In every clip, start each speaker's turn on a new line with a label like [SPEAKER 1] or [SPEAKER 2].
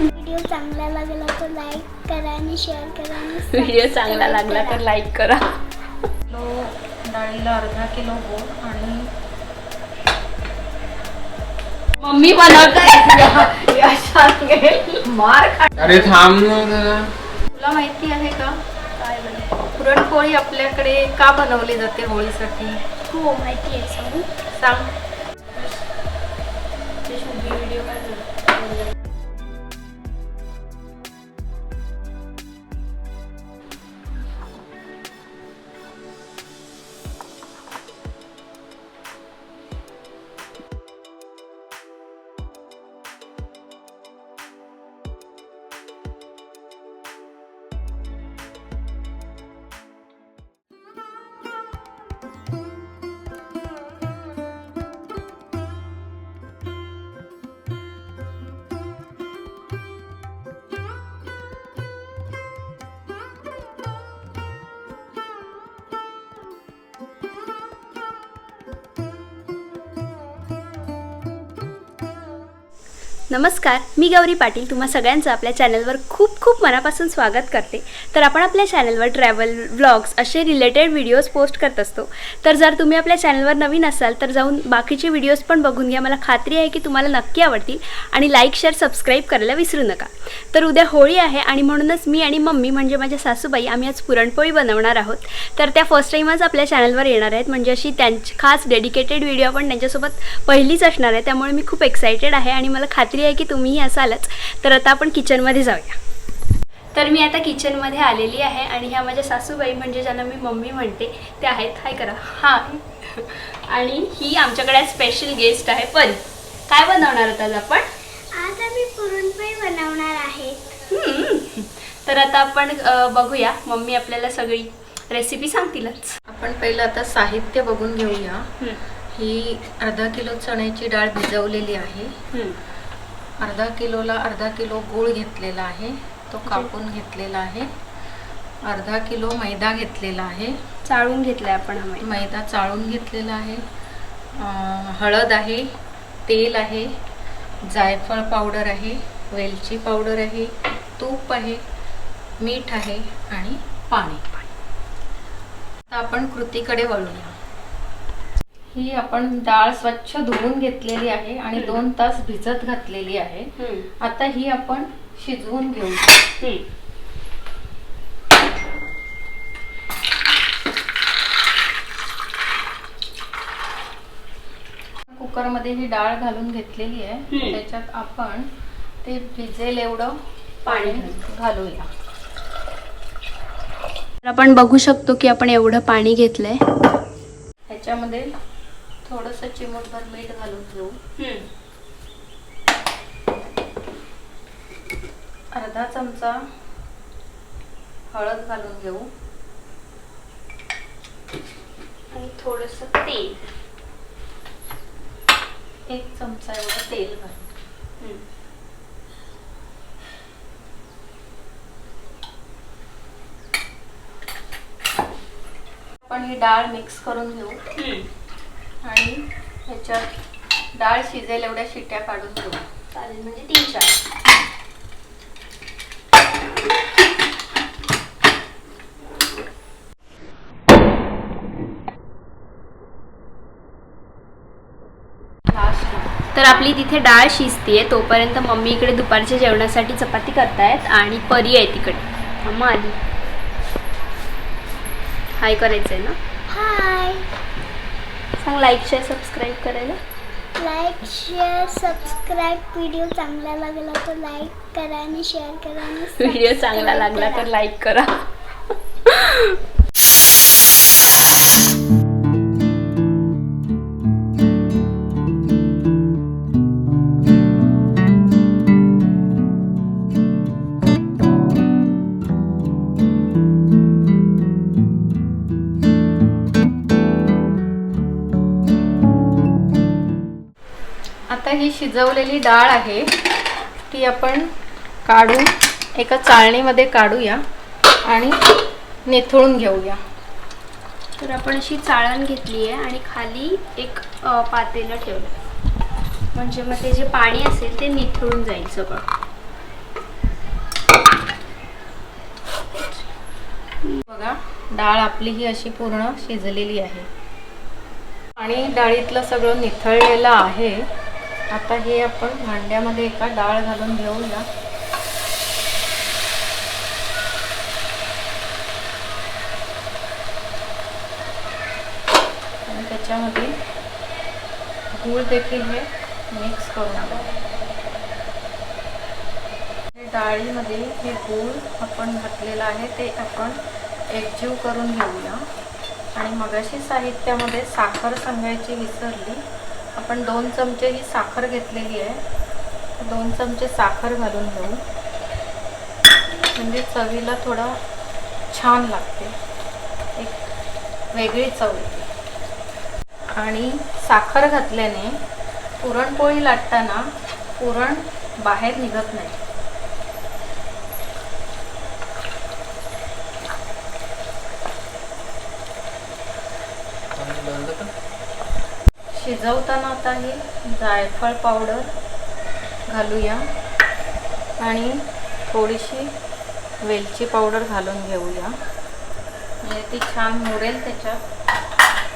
[SPEAKER 1] Video चांगला लागला तर लाईक करा आणि शेअर करा आणि
[SPEAKER 2] व्हिडिओ चांगला लागला. तर लाईक करा
[SPEAKER 3] किलो डाळीला अर्धा किलो गोड आणि
[SPEAKER 2] मम्मी बनवताय मार खा
[SPEAKER 4] अरे थांब.
[SPEAKER 3] तुला माहिती आहे का काय? पुरणपोळी आपल्याकडे का बनवली जाते होळीसाठी
[SPEAKER 1] हो माहिती आहे सांगू
[SPEAKER 3] सांग
[SPEAKER 2] व्हिडिओ नमस्कार मी गौरी पाटील. तुम्हा सगळ्यांचं आपल्या चॅनलवर खूप खूप मनापासून स्वागत करते. तर आपण आपल्या चॅनलवर ट्रॅव्हल व्लॉग्स असे रिलेटेड व्हिडिओज पोस्ट करत असतो. तर जर तुम्ही आपल्या चॅनलवर नवीन असाल तर जाऊन बाकीचे व्हिडिओज पण बघून घ्या. मला खात्री आहे की तुम्हाला नक्की आवडतील आणि लाईक शेअर सबस्क्राईब करायला विसरू नका. तर उद्या होळी आहे आणि म्हणूनच मी आणि मम्मी म्हणजे माझ्या सासूबाई आम्ही आज पुरणपोळी बनवणार आहोत. तर त्या फर्स्ट टाईमच आपल्या चॅनलवर येणार आहेत. म्हणजे अशी त्यांची खास डेडिकेटेड व्हिडिओ आपण त्यांच्यासोबत पहिलीच असणार आहे. त्यामुळे मी खूप एक्सायटेड आहे आणि मला खात्री आहे की तुम्हीही असालच तर आता आपण किचनमध्ये जाऊया. तर मी आता किचनमध्ये आलेली आहे आणि ह्या माझ्या सासूबाई म्हणजे ज्यांना मी मम्मी म्हणते त्या आहेत. हाय करा. हाय. आणि ही आमच्याकडे स्पेशल गेस्ट आहे. परी काय बनवणार आहोत आज आपण?
[SPEAKER 1] आज आम्ही पुरणपोळी बनवणार आहे.
[SPEAKER 2] हम्म. तर आता आपण बघूया. मम्मी आपल्याला सगळी रेसिपी सांगतीलच.
[SPEAKER 3] आपण पहिलं आता साहित्य बघून घेऊया. ही अर्धा किलो चण्याची डाळ भिजवलेली आहे. अर्धा किलोला अर्धा किलो गूळ घेतलेला आहे. तो कापून घेतलेला आहे. अर्धा किलो मैदा घेतलेला आहे.
[SPEAKER 2] चाळून घेतलाय आपण हा मैदा.
[SPEAKER 3] चाळून घेतलेला आहे. हळद आहे तेल आहे जायफळ पावडर आहे वेलची पावडर आहे तूप आहे मीठ आहे आणि पाणी. आता आपण कृतीकडे वळूया. ही आपण डाळ स्वच्छ धुवून घेतलेली आहे आणि. दोन तास भिजत घातलेली आहे. आता ही आपण शिजवून घेऊ
[SPEAKER 2] हम्म.
[SPEAKER 3] कुकरमध्ये ही डाळ घालून घेतलेली आहे. त्याच्यात आपण ते भिजेल एवढं
[SPEAKER 2] पाणी
[SPEAKER 3] घालूया
[SPEAKER 2] तर आपण बघू शकतो की आपण एवढं पाणी घेतलंय
[SPEAKER 3] ह्याच्यामध्ये थोडस चिमूटभर मीठ घालून घेऊ. अर्धा चमचा हळद घालून घेऊ.
[SPEAKER 2] आणि थोडस तेल.
[SPEAKER 3] एक चमचा एवढं तेल घालू. आपण ही डाळ मिक्स करून घेऊ. आणि ह्याच्यात डाळ शिजेल एवढ्या शिट्ट्या काढून घेऊ
[SPEAKER 2] चालेल म्हणजे तीन चार. तर आपली तिथे डाळ शिजतीये तोपर्यंत मम्मी इकडे दुपारच्या जेवणासाठी चपाती करतायत आणि परी आहे तिकडे. मम्मा आली. हाय करायचंय ना? सांग लाईक शेअर सबस्क्राईब करायला.
[SPEAKER 1] लाईक शेअर सबस्क्राईब व्हिडिओ चांगला लागला तर लाईक करा आणि शेअर करा आणि
[SPEAKER 2] व्हिडिओ चांगला लागला. तर लाईक करा.
[SPEAKER 3] आता ही शिजवलेली डाळ आहे ती आपण काढून एका चाळणीमध्ये काढूया आणि निथळून घेऊया.
[SPEAKER 2] तर आपण अशी चाळण घेतली आहे आणि खाली एक पातेलं ठेवलं म्हणजे मग ते जे पाणी असेल ते निथळून जाईल सगळं.
[SPEAKER 3] बघा डाळ आपली ही अशी पूर्ण शिजलेली आहे. आणि डाळीतलं सगळं निथळलेलं आहे. आता हे आपण भांड्यामध्ये एका डाळ घालून घेऊया. आणि त्याच्यामध्ये गूळ देखील हे मिक्स करून घेऊ हे डाळीमध्ये हे गूळ आपण घातलेलं आहे ते आपण एकजीव करून घेऊया. आणि मगाशी साहित्यामध्ये साखर सांगायची विसरली. आपण दोन चमचे ही साखर घेतलेली आहे. दोन चमचे साखर घालून घेऊ. म्हणजे चवीला थोडा छान लागते. एक वेगळी चव येते. आणि साखर घातल्याने पुरणपोळी लाटताना पुरण बाहेर निघत नाही. शिजवताना आता हे जायफळ पावडर घालूया. आणि थोडीशी वेलची पावडर घालून घेऊया. म्हणजे ती छान मुरेल त्याच्यात.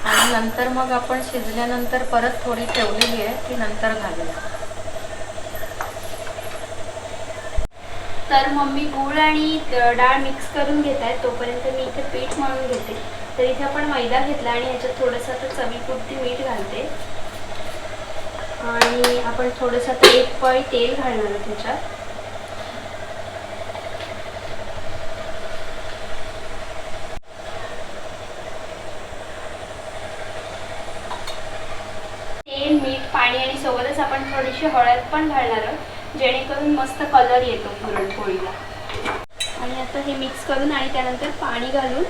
[SPEAKER 3] आणि नंतर मग आपण शिजल्यानंतर परत थोडी ठेवलेली आहे ती नंतर घालूया.
[SPEAKER 2] तर मम्मी गूळ आणि डाळ मिक्स करून घेत आहे तोपर्यंत मी इथे पीठ मळून घेते. तर इथे आपण मैदा घेतला आणि ह्याच्यात थोडंसं आता चवीपुरती मीठ घालते. आणि आपण थोडंसं आता एक पळी तेल घालणार आहे त्याच्यात तेल मीठ पाणी आणि सोबतच आपण थोडीशी हळद पण घालणार आहोत जेणेकरून मस्त कलर येतो पुरणपोळीला. आणि आता हे मिक्स करून आणि त्यानंतर पाणी घालून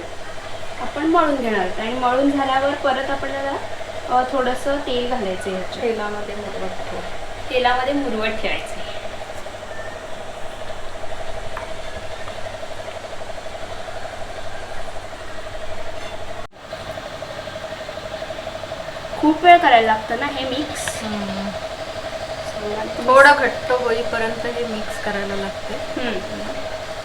[SPEAKER 2] आपण मळून घेणार आहोत. आणि मळून झाल्यावर परत आपल्याला थोडंसं तेल घालायचं ह्याच्यात
[SPEAKER 3] तेलामध्ये मुरवत ठेवू.
[SPEAKER 2] तेलामध्ये मुरवट ठेवायचं. खूप वेळ करायला लागतं ना हे मिक्स
[SPEAKER 3] थोडं घट्ट होईपर्यंत हे मिक्स करायला लागते.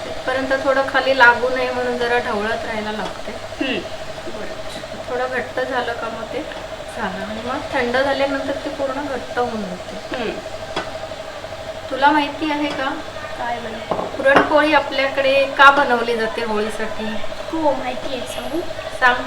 [SPEAKER 3] तिथपर्यंत थोडं खाली लागू नये म्हणून जरा ढवळत राहायला लागते. थोडं घट्ट झालं का मग ते? झालं आणि मग थंड झाल्यानंतर ते पूर्ण घट्ट होऊन जाते. तुला माहिती आहे का?
[SPEAKER 2] काय
[SPEAKER 3] पुरणपोळी आपल्याकडे का बनवली जाते होळीसाठी?
[SPEAKER 2] हो माहिती आहे. सांगू?
[SPEAKER 3] सांग.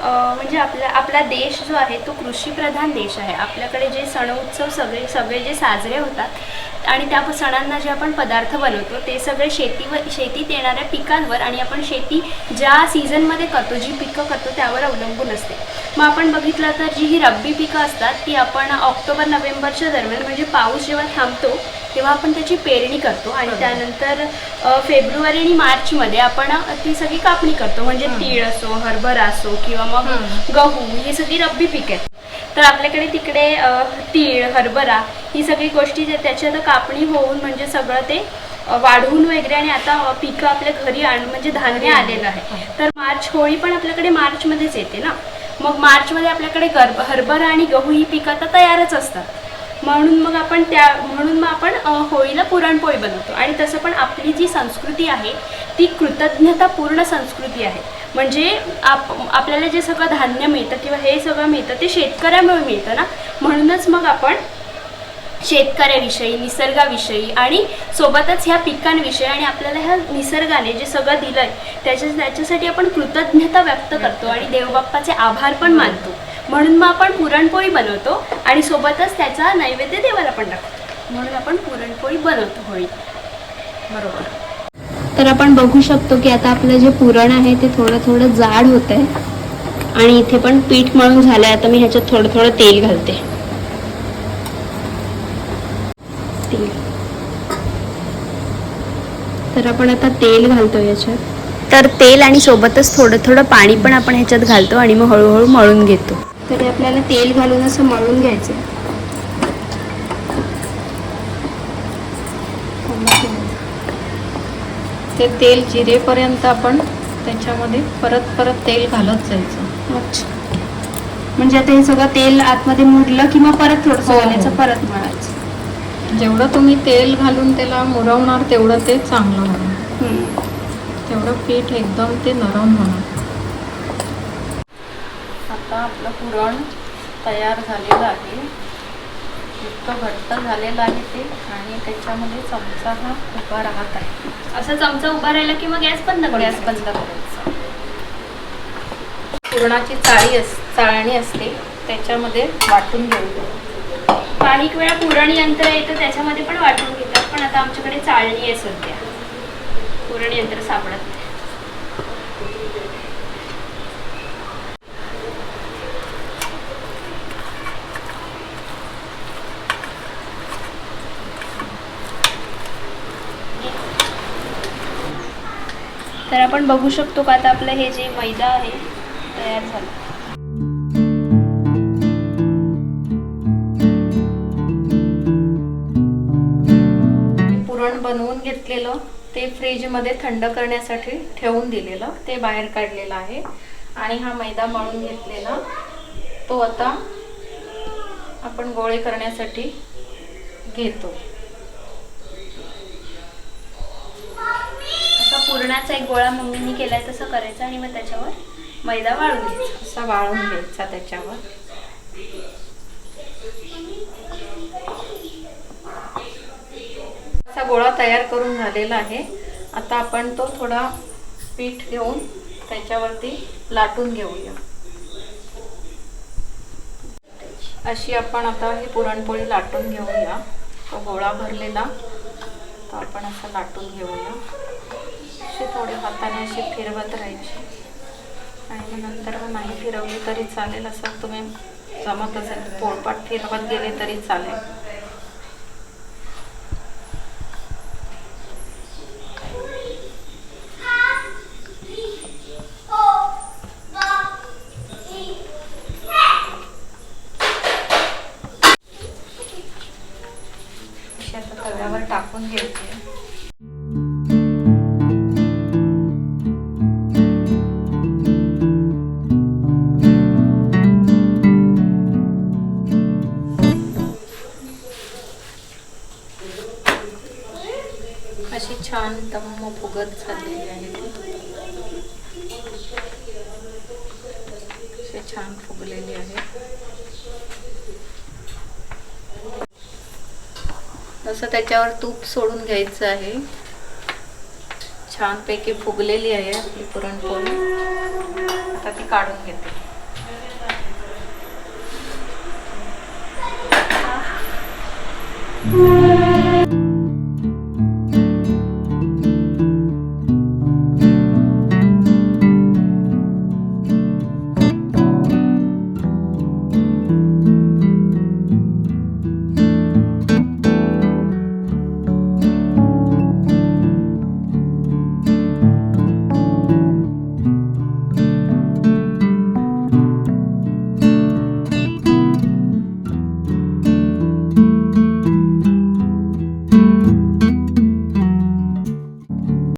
[SPEAKER 2] म्हणजे आपला आपला देश जो आहे तो कृषीप्रधान देश आहे. आपल्याकडे जे सण उत्सव सगळे सगळे जे साजरे होतात आणि त्या सणांना जे आपण पदार्थ बनवतो ते सगळे शेतीवर शेतीत येणाऱ्या पिकांवर आणि आपण शेती ज्या सीझनमध्ये करतो जी पिकं करतो त्यावर अवलंबून असते. मग आपण बघितलं तर जी ही रब्बी पिकं असतात ती आपण ऑक्टोबर नोव्हेंबरच्या दरम्यान म्हणजे पाऊस जेव्हा थांबतो तेव्हा आपण त्याची पेरणी करतो आणि. त्यानंतर फेब्रुवारी आणि मार्चमध्ये आपण ती सगळी कापणी करतो म्हणजे. तीळ असो हरभरा असो किंवा मग. गहू ही सगळी रब्बी पिक आहेत तर आपल्याकडे तिकडे तीळ हरभरा ही सगळी गोष्टी जे त्याची आता कापणी होऊन म्हणजे सगळं ते वाढवून वगैरे आणि आता पिकं आपल्या घरी आण म्हणजे धान्य आलेलं आहे तर मार्च होळी पण आपल्याकडे मार्चमध्येच येते ना मग मार्चमध्ये आपल्याकडे गर्भ हरभरा आणि गहू ही पिकं आता तयारच असतात. म्हणून मग आपण त्या म्हणून मग आपण होळीला पुरणपोळी बनवतो. आणि तसं पण आपली जी संस्कृती आहे ती कृतज्ञतापूर्ण संस्कृती आहे. म्हणजे आप आपल्याला जे सगळं धान्य मिळतं किंवा हे सगळं मिळतं ते शेतकऱ्यामुळे मिळतं ना? म्हणूनच मग आपण शेतकऱ्याविषयी निसर्गाविषयी आणि सोबतच ह्या पिकांविषयी आणि आपल्याला ह्या निसर्गाने जे सगळं दिलं आहे त्याच्या त्याच्यासाठी आपण कृतज्ञता व्यक्त करतो आणि देवबाप्पाचे आभार पण मानतो. म्हणून मग आपण पुरणपोळी बनवतो आणि सोबतच त्याचा नैवेद्य देवाला पण टाकतो म्हणून आपण पुरणपोळी बनवतो होळी.
[SPEAKER 3] बरोबर.
[SPEAKER 2] तर आपण बघू शकतो की आता आपलं जे पुरण आहे ते थोडं थोडं जाड होत आहे आणि इथे पण पीठ मळून झालंय. आता मी ह्याच्यात थोडं थोडं तेल घालते तेल तर आपण आता तेल घालतो याच्यात. तर तेल आणि सोबतच थोडं थोडं पाणी पण आपण ह्याच्यात घालतो आणि मग हळूहळू मळून घेतो. तर आपल्याला तेल घालून असं मळून घ्यायचं
[SPEAKER 3] ते तेल जिरेपर्यंत आपण त्याच्यामध्ये परत परत तेल घालत जायचं.
[SPEAKER 2] अच्छा. म्हणजे आता हे सगळं तेल आतमध्ये मुरलं किंवा परत थोडंसं
[SPEAKER 3] हो, हो.
[SPEAKER 2] घालायचं परत मळायचं.
[SPEAKER 3] जेवढं तुम्ही तेल घालून त्याला मुरवणार तेवढं ते चांगलं होणार. तेवढं पीठ एकदम ते नरम होणार. आता आपलं पुरण तयार झालेलं आहे. इतकं घट्ट झालेलं आहे ते आणि त्याच्यामध्ये चमचा हा उभा राहत आहे.
[SPEAKER 2] असं चमचा उभा राहिला की मग गॅस बंद
[SPEAKER 3] गॅस
[SPEAKER 2] गॅस
[SPEAKER 3] बंद करायचा. पुरणाची चाळी अस चाळणी असते त्याच्यामध्ये वाटून घेऊ
[SPEAKER 2] काही वेळा पुरण यंत्र येतं त्याच्यामध्ये पण वाटून घेतात. पण आता आमच्याकडे चाळणी आहे सध्या. पुरण यंत्र सापडत नाही. तर आपण बघू शकतो का आता आपलं हे जे मैदा आहे तयार झालं.
[SPEAKER 3] पुरण बनवून घेतलेलं ते फ्रीजमध्ये थंड करण्यासाठी ठेवून दिलेलं ते बाहेर काढलेलं आहे. आणि हा मैदा मळून घेतलेला. तो आता आपण गोळे करण्यासाठी घेतो.
[SPEAKER 2] असा पुरणाचा एक गोळा मम्मीनी केलाय तसं करायचं आणि मग त्याच्यावर मैदा वाळून घ्यायचा.
[SPEAKER 3] असा वाळून घ्यायचा त्याच्यावर असा गोळा तयार करून झालेला आहे. आता आपण तो थोडा पीठ घेऊन त्याच्यावरती लाटून घेऊया. अशी आपण आता ही पुरणपोळी लाटून घेऊया. तो गोळा भरलेला. तो आपण असं लाटून घेऊया. अशी थोडी हाताने अशी फिरवत राहायची. आणि नंतर मग नाही फिरवली तरी चालेल. असं तुम्ही जमत असेल पोळपाट फिरवत गेले तरी चालेल. असं त्याच्यावर तूप सोडून घ्यायचं आहे. छानपैकी फुगलेली आहे आपली पुरणपोळी. आता ती काढून घेते.
[SPEAKER 2] तर